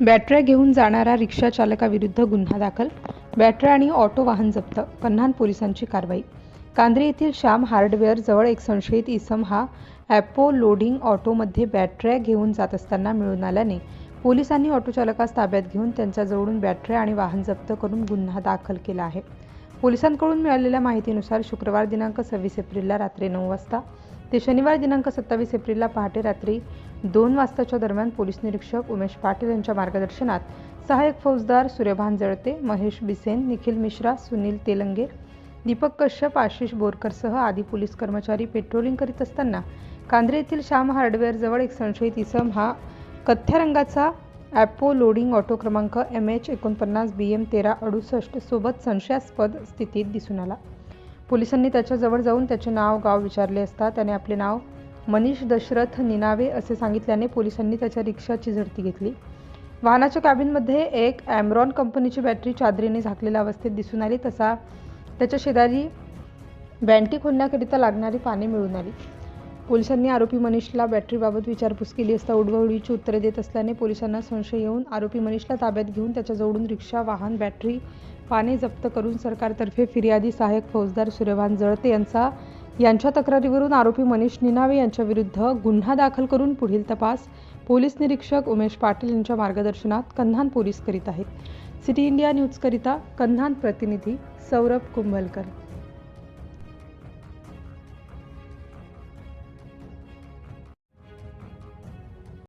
बॅटऱ्या घेऊन जाणारा रिक्षा चालकाविरुद्ध गुन्हा दाखल बॅटऱ्या आणि ऑटो वाहन जप्त कन्हान पोलिसांची कारवाई. कांद्रे येथील श्याम हार्डवेअर जवळ एक संशयित इसम हा ॲपो लोडिंग ऑटोमध्ये बॅटऱ्या घेऊन जात असताना मिळून आल्याने पोलिसांनी ऑटो चालकास ताब्यात घेऊन त्यांच्याजवळून बॅटऱ्या आणि वाहन जप्त करून गुन्हा दाखल केला आहे. पोलिसांकडून मिळालेल्या माहितीनुसार शुक्रवार दिनांक सव्वीस एप्रिलला रात्री नऊ वाजता ते शनिवार दिनांक सत्तावीस एप्रिलला पहाटे रात्री दोन वाजताच्या दरम्यान पोलीस निरीक्षक उमेश पाटील यांच्या मार्गदर्शनात सहाय्यक फौजदार सूर्यभान जळते महेश बिसेन निखिल मिश्रा सुनील तेलंगे दीपक कश्यप आशिष बोरकरसह आदी पोलीस कर्मचारी पेट्रोलिंग करीत असताना कांद्रे येथील श्याम हार्डवेअरजवळ एक संशयित इसम हा कथ्या रंगाचा ॲपो लोडिंग ऑटो क्रमांक एम एच एकोणपन्नास बी एम तेरा अडुसष्ट सोबत संशयास्पद स्थितीत दिसून आला. पोलिसांनी त्याच्याजवळ जाऊन त्याचे नाव गाव विचारले असता त्याने आपले नाव मनीष दशरथ निनावे असे सांगितल्याने पोलिसांनी त्याच्या रिक्षाची झडती घेतली. वाहनाच्या कॅबिनमध्ये एक ॲमरॉन कंपनीची बॅटरी चादरीने झाकलेल्या अवस्थेत दिसून आली. तसा त्याच्या शेजारी बँटी खोलण्याकरिता लागणारी पाने मिळून आली. पोलिसांनी आरोपी मनीषला बॅटरीबाबत विचारपूस केली असता उडवडीची उत्तरे देत असल्याने पोलिसांना संशय येऊन आरोपी मनीषला ताब्यात घेऊन त्याच्याजवळून रिक्षा वाहन बॅटरी पाने जप्त करून सरकारतर्फे फिर्यादी सहाय्यक फौजदार सूर्यभान जळते यांचा यांच्या तक्रारीवरून आरोपी मनीष निनावे यांच्याविरुद्ध गुन्हा दाखल करून पुढील तपास पोलीस निरीक्षक उमेश पाटील यांच्या मार्गदर्शनात कन्हान पोलीस करीत आहेत. सिटी इंडिया न्यूजकरिता कन्हान प्रतिनिधी सौरभ कुंभलकर.